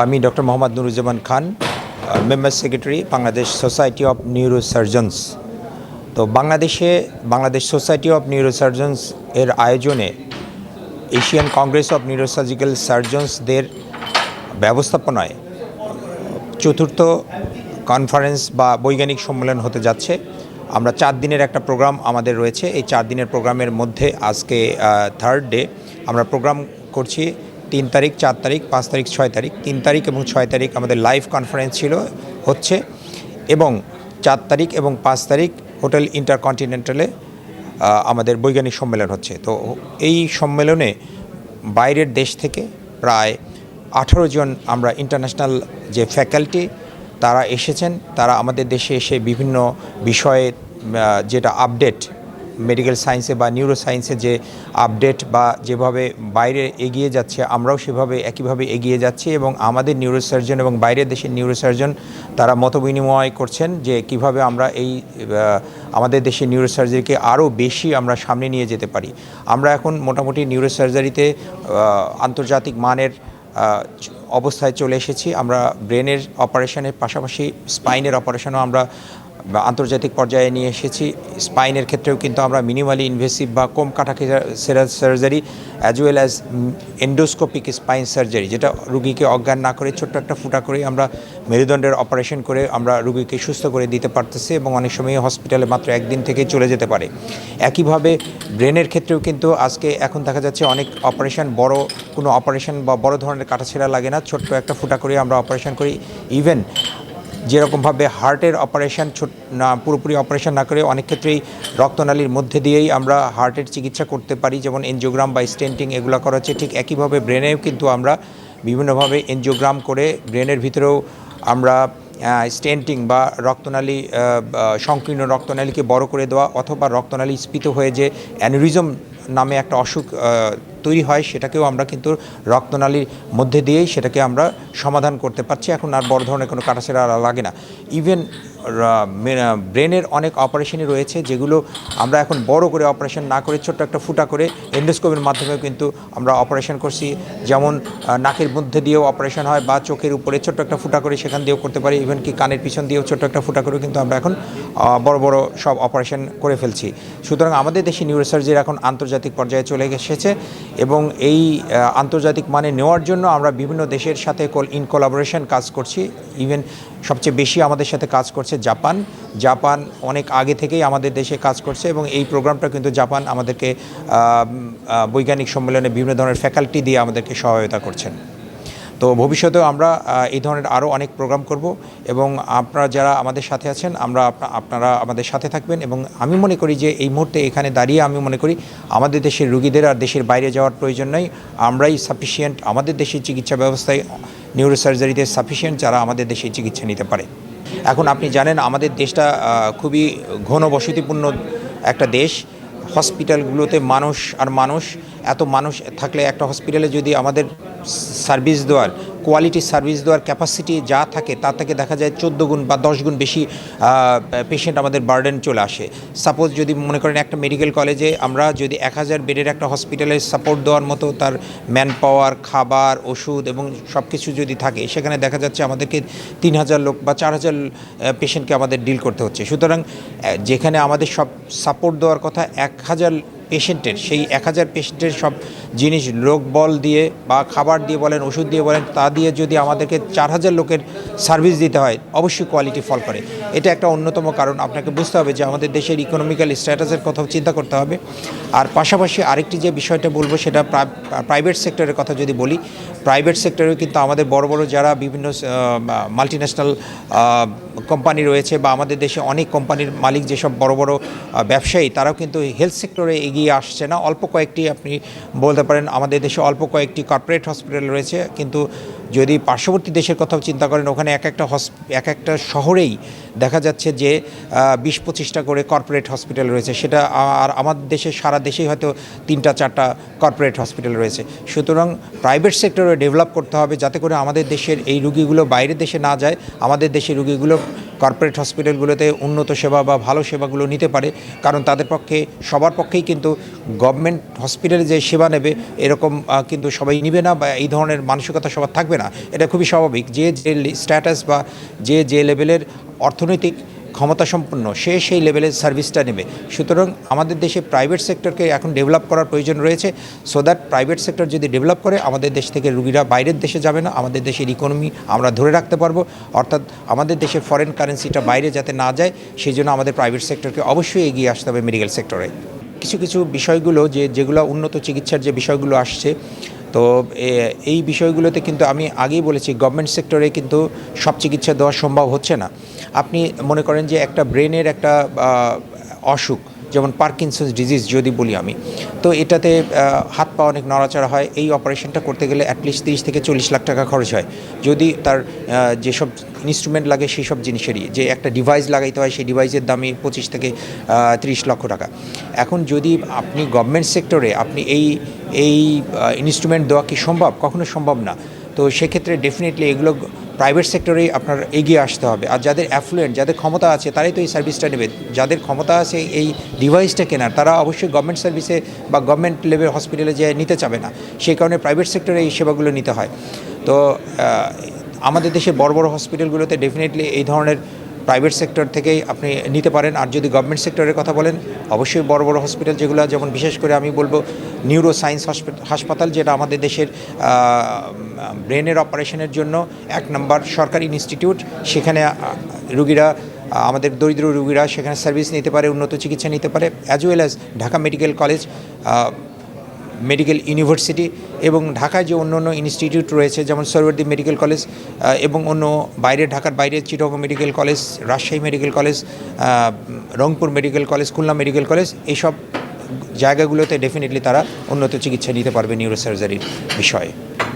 আমি doctor Mohammad Nuruzzaman Khan member secretary Bangladesh society of neuro surgeons তো বাংলাদেশে Bangladesh society of neuro surgeons এর আয়োজনে Asian congress of neurosurgical সার্জনসদের ব্যবস্থাপনায় চতুর্থ কনফারেন্স বা বৈজ্ঞানিক সম্মেলন হতে যাচ্ছে। আমরা চার দিনের একটা প্রোগ্রাম আমাদের রয়েছে। এই চার দিনের প্রোগ্রামের মধ্যে আজকে থার্ড ডে আমরা প্রোগ্রাম করছি। তিন তারিখ, চার তারিখ, পাঁচ তারিখ, ছয় তারিখ। তিন তারিখ এবং ছয় তারিখ আমাদের লাইভ কনফারেন্স ছিল, হচ্ছে। এবং চার তারিখ এবং পাঁচ তারিখ হোটেল ইন্টারকন্টিনেন্টালে আমাদের বৈজ্ঞানিক সম্মেলন হচ্ছে। তো এই সম্মেলনে বাইরের দেশ থেকে প্রায় আঠারো জন আমরা ইন্টারন্যাশনাল যে ফ্যাকাল্টি তারা এসেছেন। তারা আমাদের দেশে এসে বিভিন্ন বিষয়ে যেটা আপডেট মেডিকেল সায়েন্সে বা নিউরো সায়েন্সে যে আপডেট বা যেভাবে বাইরে এগিয়ে যাচ্ছে, আমরাও সেভাবে একইভাবে এগিয়ে যাচ্ছি এবং আমাদের নিউরোসার্জন এবং বাইরের দেশের নিউরোসার্জন তারা মত বিনিময় করছেন যে কীভাবে আমরা এই আমাদের দেশের নিউরোসার্জারিকে আরও বেশি আমরা সামনে নিয়ে যেতে পারি। আমরা এখন মোটামুটি নিউরোসার্জারিতে আন্তর্জাতিক মানের অবস্থায় চলে এসেছি। আমরা ব্রেনের অপারেশনের পাশাপাশি স্পাইনের অপারেশনও আমরা আন্তর্জাতিক পর্যায়ে নিয়ে এসেছি। স্পাইনের ক্ষেত্রেও কিন্তু আমরা মিনিমালি ইনভেসিভ বা কম কাটা surgery as well as endoscopic spine surgery যেটা রুগীকে অজ্ঞান না করে ছোট্ট একটা ফুটা করে আমরা মেরুদণ্ডের অপারেশন করে আমরা রুগীকে সুস্থ করে দিতে পারতেছি এবং অনেক সময় হসপিটালে মাত্র একদিন থেকেই চলে যেতে পারে। একইভাবে ব্রেনের ক্ষেত্রেও কিন্তু আজকে এখন দেখা যাচ্ছে অনেক অপারেশন বড় কোনো অপারেশন বা বড় ধরনের কাটাছেড়া লাগে না, ছোট্ট একটা ফুটা করে আমরা অপারেশন করি। ইভেন যেরকমভাবে হার্টের অপারেশন না, পুরোপুরি অপারেশন না করে অনেক ক্ষেত্রেই রক্তনালীর মধ্যে দিয়েই আমরা হার্টের চিকিৎসা করতে পারি, যেমন এনজিওগ্রাম বা স্টেন্টিং এগুলো করা হচ্ছে। ঠিক একইভাবে ব্রেনেও কিন্তু আমরা বিভিন্নভাবে এনজিওগ্রাম করে ব্রেনের ভিতরেও আমরা স্টেন্টিং বা রক্তনালী সংকীর্ণ রক্তনালীকে বড় করে দেওয়া অথবা রক্তনালী স্ফীত হয়ে যে অ্যানুরিজম নামে একটা অসুখ তৈরি হয়, সেটাকেও আমরা কিন্তু রক্তনালীর মধ্যে দিয়েই সেটাকে আমরা সমাধান করতে পারছি। এখন আর বড় ধরনের কোনো কাটাছেড়া লাগে না। ইভেন ব্রেনের অনেক অপারেশনই রয়েছে, যেগুলো আমরা এখন বড় করে অপারেশন না করে, ছোট্ট একটা ফুটা করে এন্ডোস্কোপের মাধ্যমে কিন্তু আমরা অপারেশন করছি। যেমন নাকের মধ্যে দিয়েও অপারেশন হয় বা চোখের উপরে ছোট্ট একটা ফুটা করে সেখান দিয়েও করতে পারি। ইভেন কি কানের পিছন দিয়েও ছোট্ট একটা ফুটা করেও কিন্তু আমরা এখন বড় বড় সব অপারেশন করে ফেলছি। সুতরাং আমাদের দেশে নিউরোসার্জির এখন আন্তর্জাতিক পর্যায়ে চলে এসেছে। এবং এই আন্তর্জাতিক মানে নেওয়ার জন্য আমরা বিভিন্ন দেশের সাথে ইন কোলাবোরেশন কাজ করছি। ইভেন সবচেয়ে বেশি আমাদের সাথে কাজ করছে জাপান। জাপান অনেক আগে থেকেই আমাদের দেশে কাজ করছে এবং এই প্রোগ্রামটা কিন্তু জাপান আমাদেরকে বৈজ্ঞানিক সম্মেলনে বিভিন্ন ধরনের ফ্যাকাল্টি দিয়ে আমাদেরকে সহায়তা করছেন। তো ভবিষ্যতেও আমরা এই ধরনের আরও অনেক প্রোগ্রাম করব এবং আপনারা যারা আমাদের সাথে আছেন, আমরা আপনা- আপনারা আমাদের সাথে থাকবেন এবং আমি মনে করি যে এই মুহূর্তে এখানে দাঁড়িয়ে আমি মনে করি আমাদের দেশের রুগীদের আর দেশের বাইরে যাওয়ার প্রয়োজন নেই। আমরাই সাফিসিয়েন্ট আমাদের দেশের চিকিৎসা ব্যবস্থায় নিউরো নিউরোসার্জারিতে সাফিসিয়েন্ট যারা আমাদের দেশে চিকিৎসা নিতে পারে। এখন আপনি জানেন, আমাদের দেশটা খুবই ঘনবসতিপূর্ণ একটা দেশ। হসপিটালগুলোতে মানুষ আর মানুষ এত মানুষ থাকলে একটা হসপিটালে যদি আমাদের সার্ভিস দেওয়ার কোয়ালিটি সার্ভিস দেওয়ার ক্যাপাসিটি যা থাকে তা থেকে দেখা যায় চোদ্দ গুণ বা দশ গুণ বেশি পেশেন্ট আমাদের বার্ডেন চলে আসে। সাপোজ যদি মনে করেন একটা মেডিকেল কলেজে আমরা যদি এক হাজার বেডের একটা হসপিটালে সাপোর্ট দেওয়ার মতো তার ম্যান পাওয়ার খাবার, ওষুধ এবং সব কিছু যদি থাকে, সেখানে দেখা যাচ্ছে আমাদেরকে তিন হাজার লোক বা চার হাজার পেশেন্টকে আমাদের ডিল করতে হচ্ছে। সুতরাং যেখানে আমাদের সব সাপোর্ট দেওয়ার কথা, এক হাজার পেশেন্টের, সেই এক হাজার পেশেন্টের সব জিনিস, লোক বল দিয়ে বা খাবার দিয়ে বলেন, ওষুধ দিয়ে বলেন, তা দিয়ে যদি আমাদেরকে চার হাজার লোকের সার্ভিস দিতে হয়, অবশ্যই কোয়ালিটি ফল করে। এটা একটা অন্যতম কারণ। আপনাকে বুঝতে হবে যে আমাদের দেশের ইকোনমিক্যাল স্ট্যাটাসের কথাও চিন্তা করতে হবে। আর পাশাপাশি আরেকটি যে বিষয়টা বলব, সেটা প্রাইভেট সেক্টরের কথা যদি বলি প্রাইভেট সেক্টরেও কিন্তু আমাদের বড় বড় যারা বিভিন্ন মাল্টিন্যাশনাল কোম্পানি রয়েছে বা আমাদের দেশে অনেক কোম্পানির মালিক যেসব বড় বড় ব্যবসায়ী, তারাও কিন্তু হেলথ সেক্টরে এগিয়ে আসছে না। অল্প কয়েকটি আপনি বলতে পারেন, আমাদের দেশে অল্প কয়েকটি কর্পোরেট হসপিটাল রয়েছে। কিন্তু যদি পার্শ্ববর্তী দেশের কথাও চিন্তা করেন, ওখানে এক একটা হস, এক একটা শহরেই দেখা যাচ্ছে যে বিশ পঁচিশটা করে কর্পোরেট হসপিটাল রয়েছে। সেটা আর আমাদের দেশে, সারা দেশেই হয়তো তিনটা, চারটা কর্পোরেট হসপিটাল রয়েছে। সুতরাং প্রাইভেট সেক্টরে ডেভেলপ করতে হবে যাতে করে আমাদের দেশের এই রুগীগুলো বাইরের দেশে না যায়। আমাদের দেশের রুগীগুলো কর্পোরেট হসপিটালগুলোতে উন্নত সেবা বা ভালো সেবাগুলো নিতে পারে, কারণ তাদের পক্ষে, সবার পক্ষেই কিন্তু গভর্নমেন্ট হসপিটালে যে সেবা নেবে, এরকম কিন্তু সবাই নিবে না বা এই ধরনের মানসিকতা সবার থাকবে না। এটা খুবই স্বাভাবিক। যে যে স্ট্যাটাস বা যে যে লেভেলের অর্থনৈতিক ক্ষমতা সম্পন্ন সে সেই লেভেলের সার্ভিসটা নেবে। সুতরাং আমাদের দেশে প্রাইভেট সেক্টরকে এখন ডেভেলপ করার প্রয়োজন রয়েছে। সো দ্যাট প্রাইভেট সেক্টর যদি ডেভেলপ করে, আমাদের দেশ থেকে রুগীরা বাইরের দেশে যাবে না, আমাদের দেশের ইকোনমি আমরা ধরে রাখতে পারব। অর্থাৎ আমাদের দেশের ফরেন কারেন্সিটা বাইরে যাতে না যায়, সেই জন্য আমাদের প্রাইভেট সেক্টরকে অবশ্যই এগিয়ে আসতে হবে মেডিকেল সেক্টরে কিছু কিছু বিষয়গুলো যে, যেগুলো উন্নত চিকিৎসার যে বিষয়গুলো আসছে তো এই বিষয়গুলোতে কিন্তু আমি আগেই বলেছি গভর্নমেন্ট সেক্টরে কিন্তু সব চিকিৎসা দেওয়া সম্ভব হচ্ছে না। আপনি মনে করেন যে একটা ব্রেনের একটা অসুখ যেমন পার্কিনসন্স ডিজিজ যদি বলি আমি, তো এটাতে হাত পা অনেক নড়াচড়া হয়। এই অপারেশনটা করতে গেলে অ্যাটলিস্ট তিরিশ থেকে চল্লিশ লাখ টাকা খরচ হয়। যদি তার যেসব ইনস্ট্রুমেন্ট লাগে সেই সব জিনিসেরই, যে একটা ডিভাইস লাগাইতে হয় সেই ডিভাইসের দামই পঁচিশ থেকে তিরিশ লক্ষ টাকা। এখন যদি আপনি গভর্নমেন্ট সেক্টরে আপনি এই এই ইনস্ট্রুমেন্ট দেওয়া কি সম্ভব? কখনো সম্ভব না। তো সেক্ষেত্রে ডেফিনেটলি এগুলো প্রাইভেট সেক্টরে আপনার এগিয়ে আসতে হবে। আর যাদের অ্যাফ্লুয়েন্ট যাদের ক্ষমতা আছে, তারাই তো এই সার্ভিসটা নেবে। যাদের ক্ষমতা আছে, এই ডিভাইসটা কেনার, তারা অবশ্যই গভর্নমেন্ট সার্ভিসে বা গভর্নমেন্ট লেভেল হসপিটালে যে নিতে চাবে না। সেই কারণে প্রাইভেট সেক্টরে এই সেবাগুলো নিতে হয়। তো আমাদের দেশে বড় বড় হসপিটালগুলোতে ডেফিনেটলি এই ধরনের প্রাইভেট সেক্টর থেকেই আপনি নিতে পারেন। আর যদি গভর্নমেন্ট সেক্টরের কথা বলেন, অবশ্যই বড় বড় হসপিটাল যেগুলো, যেমন বিশেষ করে আমি বলব নিউরো সায়েন্স হাসপাতাল, যেটা আমাদের দেশের ব্রেনের অপারেশনের জন্য এক নম্বর সরকারি ইনস্টিটিউট সেখানে রুগীরা, আমাদের দরিদ্র রুগীরা সেখানে সার্ভিস নিতে পারে, উন্নত চিকিৎসা নিতে পারে as well as Dhaka medical college medical university এবং ঢাকায় যে অন্য অন্য ইনস্টিটিউট রয়েছে, যেমন সরবর্দী মেডিকেল কলেজ এবং অন্য বাইরে, ঢাকার বাইরে Chittagong medical college, Rajshahi medical college Rangpur medical college, Khulna medical college এইসব জায়গাগুলোতে ডেফিনেটলি তারা উন্নত চিকিৎসা নিতে পারবে নিউরোসার্জারির বিষয়ে।